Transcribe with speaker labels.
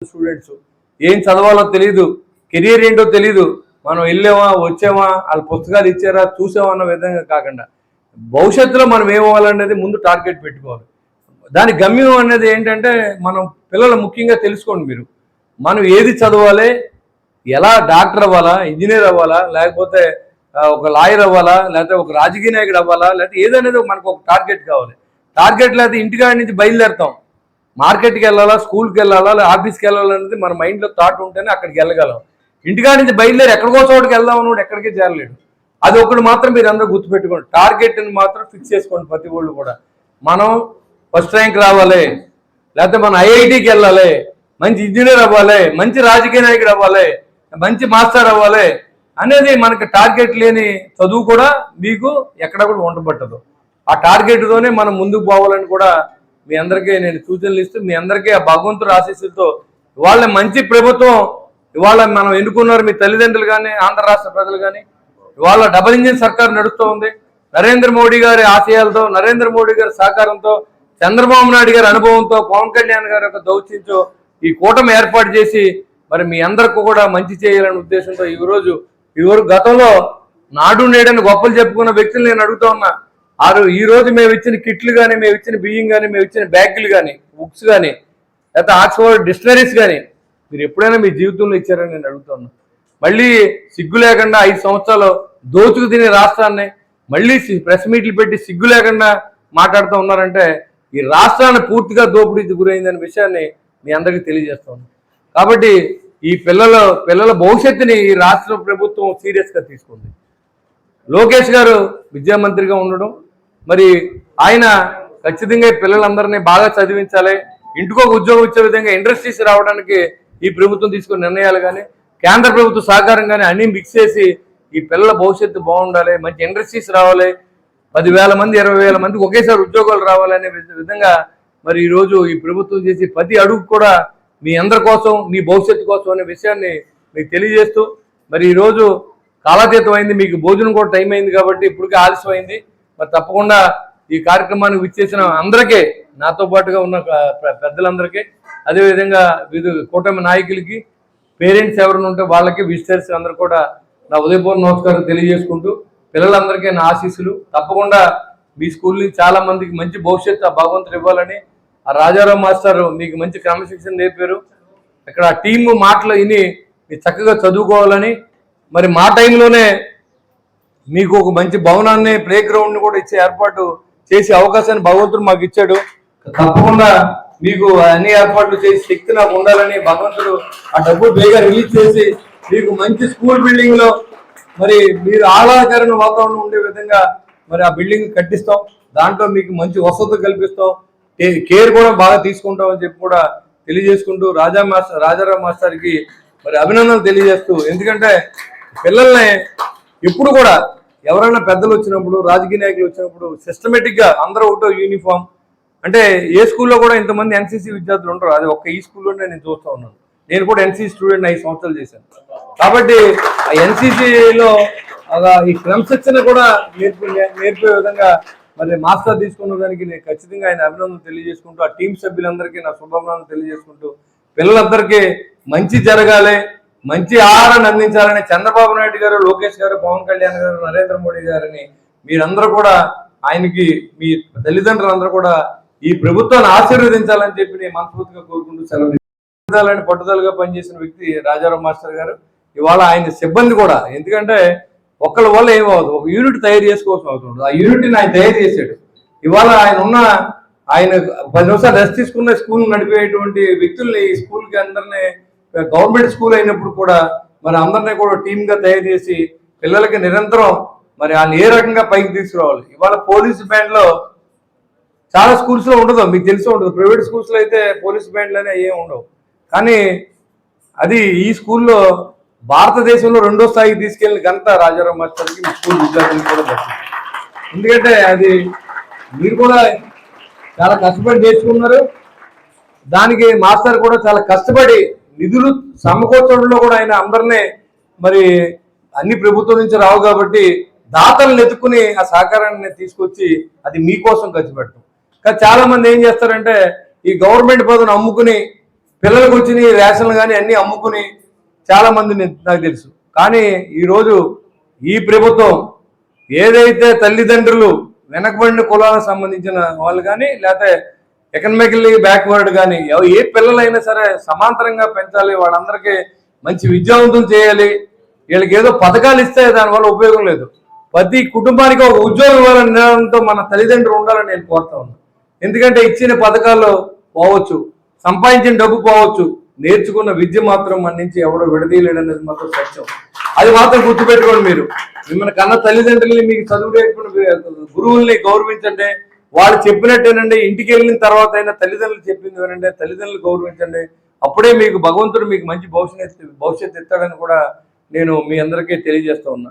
Speaker 1: Students ఏం చదవాలో తెలియదు కెరీర్ ఏంటో తెలియదు మనం వెళ్ళామా వచ్చామా వాళ్ళ పుస్తకాలు ఇచ్చారా చూసామా అన్న విధంగా కాకుండా భవిష్యత్తులో మనం ఏమవ్వాలనేది ముందు టార్గెట్ పెట్టుకోవాలి. దాని గమ్యం అనేది ఏంటంటే మనం పిల్లలు ముఖ్యంగా తెలుసుకోండి మీరు. మనం ఏది చదవాలి ఎలా డాక్టర్ అవ్వాలా ఇంజనీర్ అవ్వాలా లేకపోతే ఒక లాయర్ అవ్వాలా లేకపోతే ఒక రాజకీయ నాయకుడు అవ్వాలా లేకపోతే ఏదనేది మనకు ఒక టార్గెట్ కావాలి. టార్గెట్ లేకపోతే ఇంటికాడి నుంచి బయలుదేరుతాం. మార్కెట్కి వెళ్ళాలా స్కూల్కి వెళ్ళాలా లేదా ఆఫీస్కి వెళ్ళాలనేది మన మైండ్లో థాట్ ఉంటేనే అక్కడికి వెళ్ళగలం. ఇంటికాడి నుంచి బయలుదేరి ఎక్కడికో చోటుకి వెళ్దాం అన్నోడు ఎక్కడికి చేరలేడు అది ఒకటి మాత్రం మీరు అందరూ గుర్తుపెట్టుకోండి. టార్గెట్ని మాత్రం ఫిక్స్ చేసుకోండి ప్రతి ఒళ్ళు కూడా. మనం ఫస్ట్ ర్యాంక్ రావాలి లేకపోతే మనం ఐఐటికి వెళ్ళాలి మంచి ఇంజనీర్ అవ్వాలి మంచి రాజకీయ నాయకుడు అవ్వాలి మంచి మాస్టర్ అవ్వాలి అనేది మనకి టార్గెట్ లేని చదువు కూడా మీకు ఎక్కడ కూడా ఉండబట్టదు. ఆ టార్గెట్తోనే మనం ముందుకు పోవాలని కూడా మీ అందరికీ నేను సూచనలు ఇస్తూ మీ అందరికీ ఆ భగవంతుడు ఆశీస్సులతో ఇవాళ మంచి ప్రభుత్వం ఇవాళ మనం ఎన్నుకున్నారు మీ తల్లిదండ్రులు కానీ ఆంధ్ర రాష్ట్ర ప్రజలు కానీ ఇవాళ డబల్ ఇంజిన్ సర్కార్ నడుస్తూ ఉంది నరేంద్ర మోడీ గారి ఆశయాలతో నరేంద్ర మోడీ గారి సహకారంతో చంద్రబాబు నాయుడు గారి అనుభవంతో పవన్ కళ్యాణ్ గారి యొక్క దౌత్యంతో ఈ కూటమి ఏర్పాటు చేసి మరి మీ అందరికి కూడా మంచి చేయాలనే ఉద్దేశంతో ఈరోజు ఇవరు గతంలో నాడు నేడని గొప్పలు చెప్పుకున్న వ్యక్తులు నేను అడుగుతా ఉన్నా. ఆరు ఈ రోజు మేము ఇచ్చిన కిట్లు కానీ మేము ఇచ్చిన బియ్యం కానీ మేము ఇచ్చిన బ్యాగులు కానీ బుక్స్ కానీ లేకపోతే ఆక్స్ఫర్డ్ డిక్షనరీస్ కానీ మీరు ఎప్పుడైనా మీ జీవితంలో ఇచ్చారని నేను అడుగుతున్నా మళ్ళీ సిగ్గు లేకుండా ఐదు సంవత్సరాలు దోచుకు తినే రాష్ట్రాన్ని మళ్ళీ ప్రెస్ మీట్లు పెట్టి సిగ్గు లేకుండా మాట్లాడుతూ ఉన్నారంటే ఈ రాష్ట్రాన్ని పూర్తిగా దోపిడీకి గురైందనే విషయాన్ని మీ అందరికీ తెలియజేస్తాను కాబట్టి ఈ పిల్లల పిల్లల భవిష్యత్తుని ఈ రాష్ట్ర ప్రభుత్వం సీరియస్గా తీసుకుంది. లోకేష్ గారు విద్యామంత్రిగా ఉండడం మరి ఆయన ఖచ్చితంగా పిల్లలందరినీ బాగా చదివించాలి. ఇంటికి ఒక ఉద్యోగం ఇచ్చే విధంగా ఇండస్ట్రీస్ రావడానికి ఈ ప్రభుత్వం తీసుకున్న నిర్ణయాలు కానీ కేంద్ర ప్రభుత్వ సహకారంగానే అన్నీ అన్ని మిక్స్ చేసి ఈ పిల్లల భవిష్యత్తు బాగుండాలి మంచి ఇండస్ట్రీస్ రావాలి పదివేల మంది ఇరవై వేల మందికి ఒకేసారి ఉద్యోగాలు రావాలనే విధంగా మరి ఈ రోజు ఈ ప్రభుత్వం చేసి ప్రతి అడుగు కూడా మీ అందరి కోసం మీ భవిష్యత్తు కోసం అనే విషయాన్ని మీకు తెలియజేస్తూ మరి ఈ రోజు కాలాతీతం అయింది మీకు భోజనం కూడా టైం అయింది కాబట్టి ఇప్పటికే ఆలస్యం అయింది మరి తప్పకుండా ఈ కార్యక్రమానికి విచ్చేసిన అందరికీ నాతో పాటుగా ఉన్న పెద్దలందరికీ అదేవిధంగా వివిధ కూటమి నాయకులకి పేరెంట్స్ ఎవరైనా ఉంటే వాళ్ళకి విజిటర్స్ అందరూ కూడా నా ఉదయపూర్వ నమస్కారం తెలియజేసుకుంటూ పిల్లలందరికీ నా ఆశీస్సులు. తప్పకుండా మీ స్కూల్ నుంచి చాలా మందికి మంచి భవిష్యత్తు ఆ భగవంతుడు ఇవ్వాలని ఆ రాజారావు మాస్టర్ మీకు మంచి క్రమశిక్షణ నేర్పారు. ఇక్కడ టీము మాటలు విని మీరు చక్కగా చదువుకోవాలని మరి మా టైంలోనే మీకు ఒక మంచి భవనాన్ని ప్లే గ్రౌండ్ని కూడా ఇచ్చే ఏర్పాటు చేసే అవకాశాన్ని భగవంతుడు మాకు ఇచ్చాడు. తప్పకుండా మీకు అన్ని ఏర్పాట్లు చేసి శక్తి నాకు ఉండాలని భగవంతుడు ఆ డబ్బు బేగా రిలీజ్ చేసి మీకు మంచి స్కూల్ బిల్డింగ్లో మరి మీరు ఆహ్లాదకరమైన వాతావరణం ఉండే విధంగా మరి ఆ బిల్డింగ్ కట్టిస్తాం. దాంట్లో మీకు మంచి వసతులు కల్పిస్తాం. కేర్ కూడా బాగా తీసుకుంటాం అని చెప్పి కూడా తెలియజేసుకుంటూ రాజా మాస్టర్ రాజారావు మాస్టర్కి మరి అభినందనలు తెలియజేస్తూ ఎందుకంటే పిల్లల్ని ఎప్పుడు కూడా ఎవరైనా పెద్దలు వచ్చినప్పుడు రాజకీయ నాయకులు వచ్చినప్పుడు సిస్టమేటిక్గా అందరూ ఒకటో యూనిఫామ్ అంటే ఏ స్కూల్లో కూడా ఇంతమంది ఎన్సీసీ విద్యార్థులు ఉంటారు అది ఒక్క ఈ స్కూల్లోనే నేను చూస్తూ ఉన్నాను. నేను కూడా ఎన్సీసీ స్టూడెంట్ ఐదు సంవత్సరాలు చేశాను. కాబట్టి ఆ ఎన్సీసీలో ఈ క్రమశిక్షణ కూడా నేర్పి నేర్పే విధంగా మరి మాస్టర్ తీసుకున్న దానికి నేను ఖచ్చితంగా ఆయన అభినందనలు తెలియజేసుకుంటూ ఆ టీం సభ్యులందరికీ నా శుభాభినందనలు తెలియజేసుకుంటూ పిల్లలందరికీ మంచి జరగాలి మంచి ఆహారాన్ని అందించాలని చంద్రబాబు నాయుడు గారు లోకేష్ గారు పవన్ కళ్యాణ్ గారు నరేంద్ర మోడీ గారిని మీరందరూ కూడా ఆయనకి మీ తల్లిదండ్రులందరూ కూడా ఈ ప్రభుత్వాన్ని ఆశీర్వదించాలని చెప్పి నేను మనస్ఫూర్తిగా కోరుకుంటూ సెలవు పట్టుదలగా పనిచేసిన వ్యక్తి రాజారావు మాస్టర్ గారు ఇవాళ ఆయన సిబ్బంది కూడా. ఎందుకంటే ఒక్కళ్ళ వల్ల ఏమవుతుంది ఒక యూనిట్ తయారు చేసుకోవాల్సి అవుతుంది ఆ యూనిట్ని ఆయన తయారు చేశాడు. ఇవాళ ఆయన ఉన్న ఆయన పది నిమిషాలు రెస్ట్ తీసుకున్న స్కూల్ నడిపేటువంటి వ్యక్తుల్ని ఈ స్కూల్కి అందరినీ గవర్నమెంట్ స్కూల్ అయినప్పుడు కూడా మరి అందరినీ కూడా టీమ్గా తయారు చేసి పిల్లలకి నిరంతరం మరి వాళ్ళు ఏ రకంగా పైకి తీసుకురావాలి. ఇవాళ పోలీస్ బ్యాండ్లో చాలా స్కూల్స్లో ఉండదు మీకు తెలిసి ఉండదు. ప్రైవేట్ స్కూల్స్లో అయితే పోలీస్ బ్యాండ్లనే ఏం ఉండవు. కానీ అది ఈ స్కూల్లో భారతదేశంలో రెండో స్థాయికి తీసుకెళ్ళిన ఘనత రాజారావు మాస్టర్కి మీ స్కూల్ విద్యార్థులకు కూడా దక్కింది ఎందుకంటే అది మీరు కూడా చాలా కష్టపడి నేర్చుకున్నారు. దానికి మాస్టర్ కూడా చాలా కష్టపడి నిధులు సమకూర్చడంలో కూడా ఆయన అందరినీ మరి అన్ని ప్రభుత్వం నుంచి రావు కాబట్టి దాతలను ఎత్తుకుని ఆ సహకారాన్ని తీసుకొచ్చి అది మీకోసం ఖర్చు పెట్టడం కానీ చాలా మంది ఏం చేస్తారంటే ఈ గవర్నమెంట్ పదవిని అమ్ముకుని పిల్లలకు వచ్చిన రేషన్లు కానీ అన్ని అమ్ముకుని చాలా మంది నాకు తెలుసు. కానీ ఈరోజు ఈ ప్రభుత్వం ఏదైతే తల్లిదండ్రులు వెనకబడిన కులాలకు సంబంధించిన వాళ్ళు కానీ లేకపోతే ఎకనామికల్లీ బ్యాక్వర్డ్ కానీ ఏ పిల్లలైనా సరే సమాంతరంగా పెంచాలి వాళ్ళందరికీ మంచి విద్యావంతం చేయాలి వీళ్ళకి ఏదో పథకాలు ఇస్తే దానివల్ల ఉపయోగం లేదు. ప్రతి కుటుంబానికి ఒక ఉద్యోగం ఇవ్వాలనే మన తల్లిదండ్రులు ఉండాలని నేను కోరుతా ఉన్నాను. ఎందుకంటే ఇచ్చిన పథకాలు పోవచ్చు సంపాదించిన డబ్బు పోవచ్చు నేర్చుకున్న విద్య మాత్రం మన నుంచి ఎవడో విడదీయలేడు అనేది మాత్రం సత్యం. అది మాత్రం గుర్తుపెట్టుకోండి మీరు. మిమ్మల్ని కన్న తల్లిదండ్రుల్ని మీకు చదువు నేర్పిన గురువుల్ని గౌరవించండి. వాళ్ళు చెప్పినట్టేనండి ఇంటికి వెళ్ళిన తర్వాత అయినా తల్లిదండ్రులు చెప్పింది వినండి తల్లిదండ్రులు గౌరవించండి. అప్పుడే మీకు భగవంతుడు మీకు మంచి భవిష్యత్తు భవిష్యత్తు ఇస్తాడని కూడా నేను మీ అందరికీ తెలియజేస్తూ ఉన్నా.